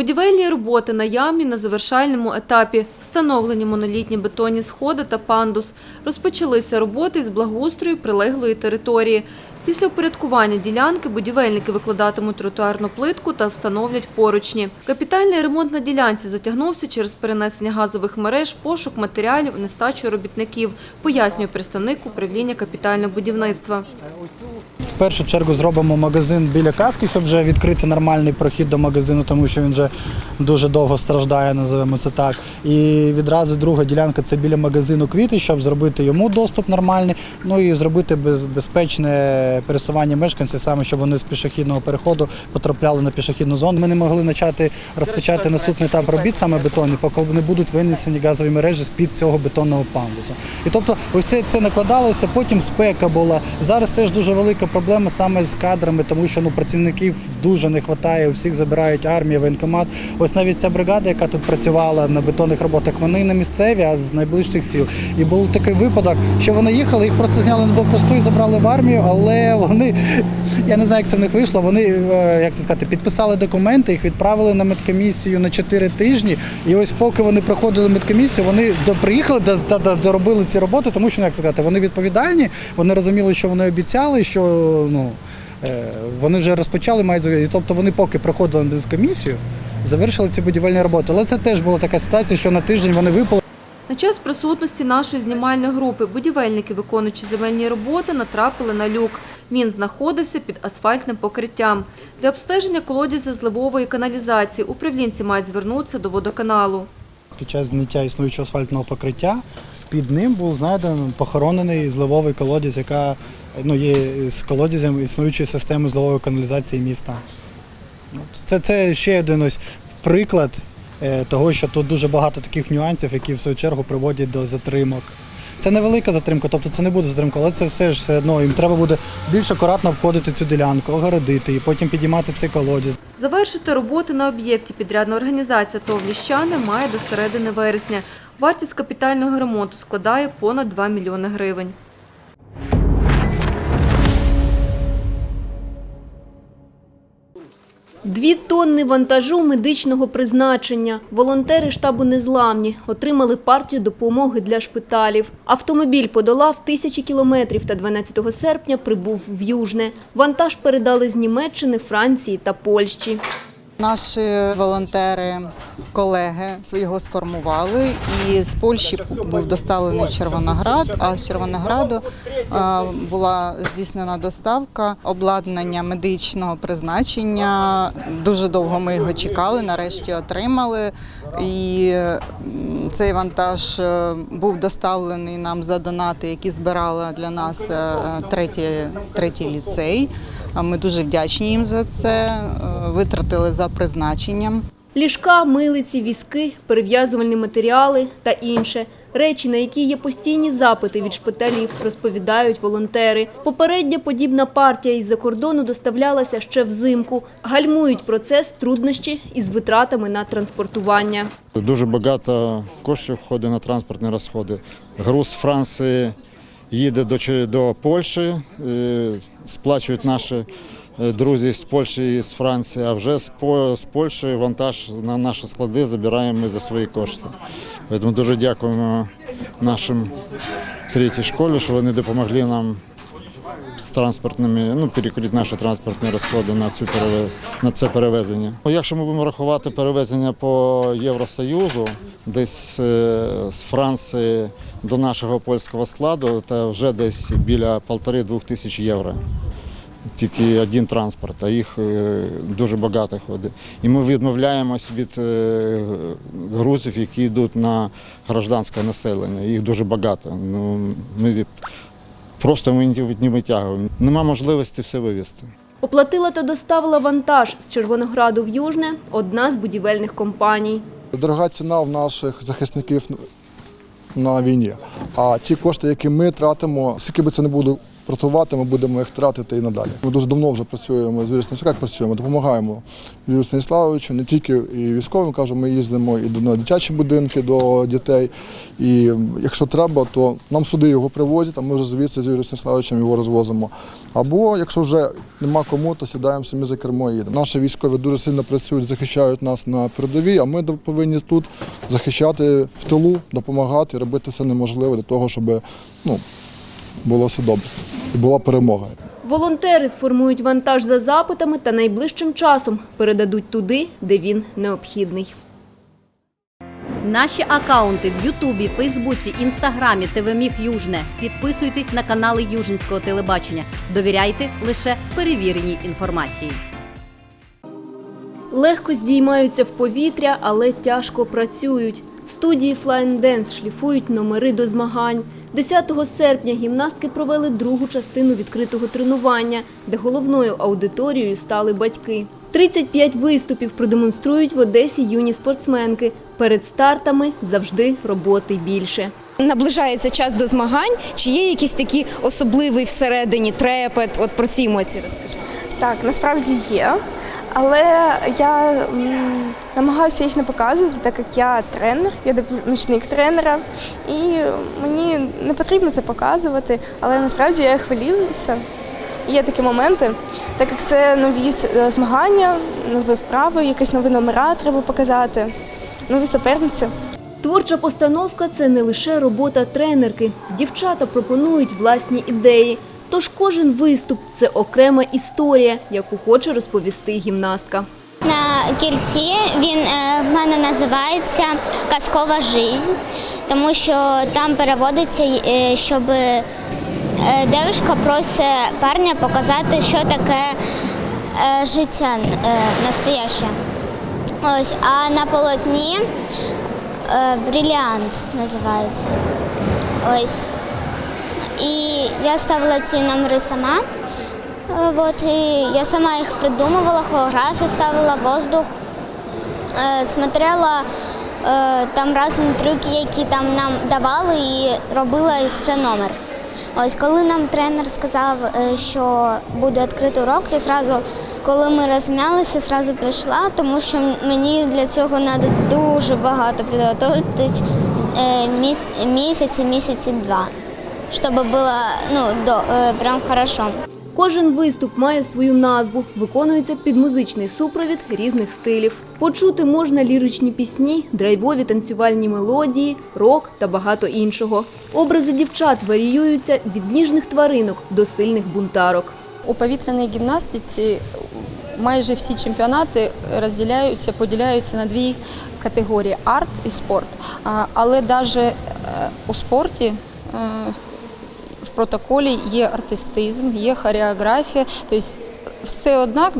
Будівельні роботи на ямі на завершальному етапі. Встановлені монолітні бетонні сходи та пандус. Розпочалися роботи з благоустрою прилеглої території. Після упорядкування ділянки будівельники викладатимуть тротуарну плитку та встановлять поручні. Капітальний ремонт на ділянці затягнувся через перенесення газових мереж, пошук матеріалів, нестачу робітників, пояснює представник управління капітального будівництва. В першу чергу зробимо магазин біля каски, щоб вже відкрити нормальний прохід до магазину, тому що він вже дуже довго страждає, називаємо це так. І відразу друга ділянка це біля магазину квіти, щоб зробити йому доступ нормальний, ну і зробити безпечне пересування мешканців, саме щоб вони з пішохідного переходу потрапляли на пішохідну зону. Ми не могли почати розпочати наступний етап робіт, саме бетонний, поки не будуть винесені газові мережі з-під цього бетонного пандусу. І тобто, усе це накладалося, потім спека була. Зараз теж дуже велика проблема саме з кадрами, тому що ну працівників дуже не вистачає, у всіх забирають армія, воєнкомат. Ось навіть ця бригада, яка тут працювала на бетонних роботах, вони не місцеві, а з найближчих сіл. І був такий випадок, що вони їхали, їх просто зняли на блокпосту і забрали в армію, але вони, я не знаю, як це в них вийшло. Вони, е, як це сказати, підписали документи, їх відправили на медкомісію на 4 тижні. І ось поки вони проходили медкомісію, вони приїхали, до, до, до- доробили ці роботи, тому що ну, як сказати, вони відповідальні, вони розуміли, що вони обіцяли, що ну. е, Вони вже розпочали, мають тобто вони поки проходили медкомісію, завершили ці будівельні роботи. Але це теж була така ситуація, що на тиждень вони випали. На час присутності нашої знімальної групи будівельники, виконуючи земельні роботи, натрапили на люк. Він знаходився під асфальтним покриттям. Для обстеження колодязя зливової каналізації управлінці мають звернутися до водоканалу. Під час зняття існуючого асфальтного покриття під ним був знайдений похоронений зливовий колодязь, яка ну, є з колодязем існуючої системи зливової каналізації міста. Це, це ще один ось приклад того, що тут дуже багато таких нюансів, які в свою чергу приводять до затримок. Це невелика затримка, тобто це не буде затримка, але це все ж все одно. Їм треба буде більш акуратно обходити цю ділянку, огородити і потім підіймати цей колодязь. Завершити роботи на об'єкті підрядна організація ТОВ «Ліщани» має до середини вересня. Вартість капітального ремонту складає понад 2 мільйони гривень. Дві тонни вантажу медичного призначення. Волонтери штабу Незламні отримали партію допомоги для шпиталів. Автомобіль подолав тисячі кілометрів та 12 серпня прибув в Южне. Вантаж передали з Німеччини, Франції та Польщі. Наші волонтери, колеги його сформували, і з Польщі був доставлений Червоноград. А з Червонограду була здійснена доставка обладнання медичного призначення. Дуже довго ми його чекали. Нарешті отримали. І цей вантаж е, був доставлений нам за донати, які збирала для нас е, третій, третій ліцей. А Ми дуже вдячні їм за це. е, Витратили за призначенням. Ліжка, милиці, візки, перев'язувальні матеріали та інше. Речі, на які є постійні запити від шпиталів, розповідають волонтери. Попередня подібна партія із-за кордону доставлялася ще взимку. Гальмують процес труднощі із витратами на транспортування. Дуже багато коштів входить на транспортні розходи. Груз Франції їде до, до Польщі, е, сплачують наші е, друзі з Польщі і з Франції, а вже з, По- Польщі вантаж на наші склади забираємо ми за свої кошти. Тому дуже дякуємо нашим третій школі, що вони допомогли нам з транспортними, ну, перекрити наші транспортні розходи на, цю перевез... на це перевезення. Ну, Якщо ми будемо рахувати перевезення по Євросоюзу, десь е, з Франції до нашого польського складу, то вже десь біля полтори-двох тисяч євро. Тільки один транспорт, а їх е, дуже багато ходить. І ми відмовляємось від е, грузів, які йдуть на гражданське населення. Їх дуже багато. Ну, ми Просто ми не витягуємо. Нема можливості все вивезти. Оплатила та доставила вантаж з Червонограду в Южне одна з будівельних компаній. Дорога ціна в наших захисників на війні. А ті кошти, які ми тратимо, скільки би це не було спортувати, ми будемо їх тратити і надалі. Ми дуже давно вже працюємо з Юрієм як працюємо, допомагаємо Юрію Станіславовичу, не тільки і військовим, кажу, ми їздимо і до дитячі будинки до дітей. І якщо треба, то нам сюди його привозять, а ми вже звідси з Юрієм Станіславовичем його розвозимо. Або якщо вже нема кому, то сідаємо самі за кермо і їдемо. Наші військові дуже сильно працюють, захищають нас на передовій, а ми повинні тут захищати в тилу, допомагати, робити все неможливе для того, щоб ну, було все добре була перемога. Волонтери сформують вантаж за запитами та найближчим часом передадуть туди, де він необхідний. Наші акаунти в Ютубі, Фейсбуці, Інстаграмі, ТВ Южне. Підписуйтесь на канали Южницького телебачення. Довіряйте лише перевіреній інформації. Легко здіймаються в повітря, але тяжко працюють. В студії Flying Dance шліфують номери до змагань. 10 серпня гімнастки провели другу частину відкритого тренування, де головною аудиторією стали батьки. 35 виступів продемонструють в Одесі юні спортсменки. Перед стартами завжди роботи більше. Наближається час до змагань. Чи є якийсь такий особливий всередині трепет? От про ці емоції розкажіть. Так, насправді є. Але я м, намагаюся їх не показувати, так як я тренер, я помічник тренера, і мені не потрібно це показувати, але насправді я хвилююся. Є такі моменти, так як це нові е, змагання, нові вправи, якісь нові номера треба показати, нові суперниці. Творча постановка це не лише робота тренерки. Дівчата пропонують власні ідеї. Тож кожен виступ це окрема історія, яку хоче розповісти гімнастка. На кільці він е, в мене називається Казкова жизнь, тому що там переводиться, е, щоб е, дівчинка просить парня показати, що таке життя настояще. Ось, а на полотні бриліант називається. Ось. І я ставила ці номери сама. Е, Вот, і я сама їх придумувала, хореографію ставила, воздух, е, смотрела е, там різні трюки, які там нам давали, і робила із це номер. Ось коли нам тренер сказав, що буде відкритий урок, я зразу, коли ми розм'ялися, зразу пішла, тому що мені для цього треба дуже багато підготуватись міс- місяці, місяці два, щоб було ну, до, е, прям хорошо. Кожен виступ має свою назву, виконується під музичний супровід різних стилів. Почути можна ліричні пісні, драйвові танцювальні мелодії, рок та багато іншого. Образи дівчат варіюються від ніжних тваринок до сильних бунтарок. У повітряній гімнастиці майже всі чемпіонати розділяються, поділяються на дві категорії арт і спорт. Але навіть у спорті е, в протоколі є артистизм, є хореографія, тобто все однак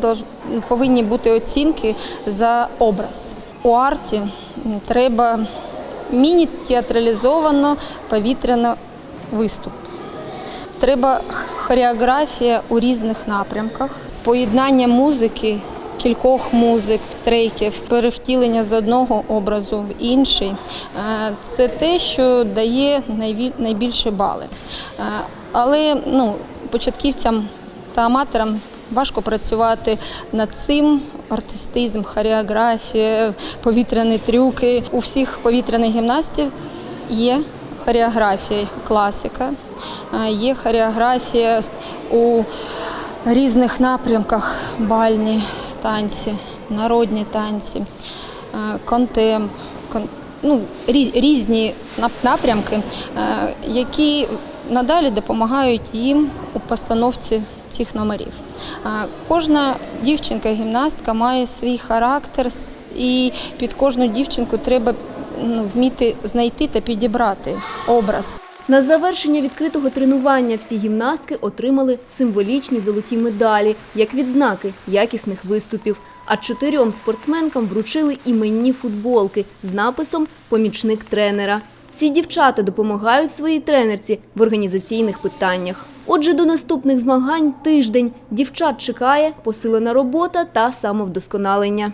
повинні бути оцінки за образ. У арті треба міні-театралізовано повітряно виступ. Треба хореографія у різних напрямках, поєднання музики, кількох музик, треків, перевтілення з одного образу в інший. Е, Це те, що дає найбільше бали. Е, Але ну, початківцям та аматорам важко працювати над цим. Артистизм, хореографія, повітряні трюки. У всіх повітряних гімнастів є хореографія, класика, е, є хореографія у різних напрямках бальні танці, народні танці, е, контемп, кон- ну, різні напрямки, е, які надалі допомагають їм у постановці цих номерів. Е, Кожна дівчинка-гімнастка має свій характер, і під кожну дівчинку треба ну, вміти знайти та підібрати образ. На завершення відкритого тренування всі гімнастки отримали символічні золоті медалі як відзнаки якісних виступів. А чотирьом спортсменкам вручили іменні футболки з написом Помічник тренера. Ці дівчата допомагають своїй тренерці в організаційних питаннях. Отже, до наступних змагань тиждень дівчат чекає посилена робота та самовдосконалення.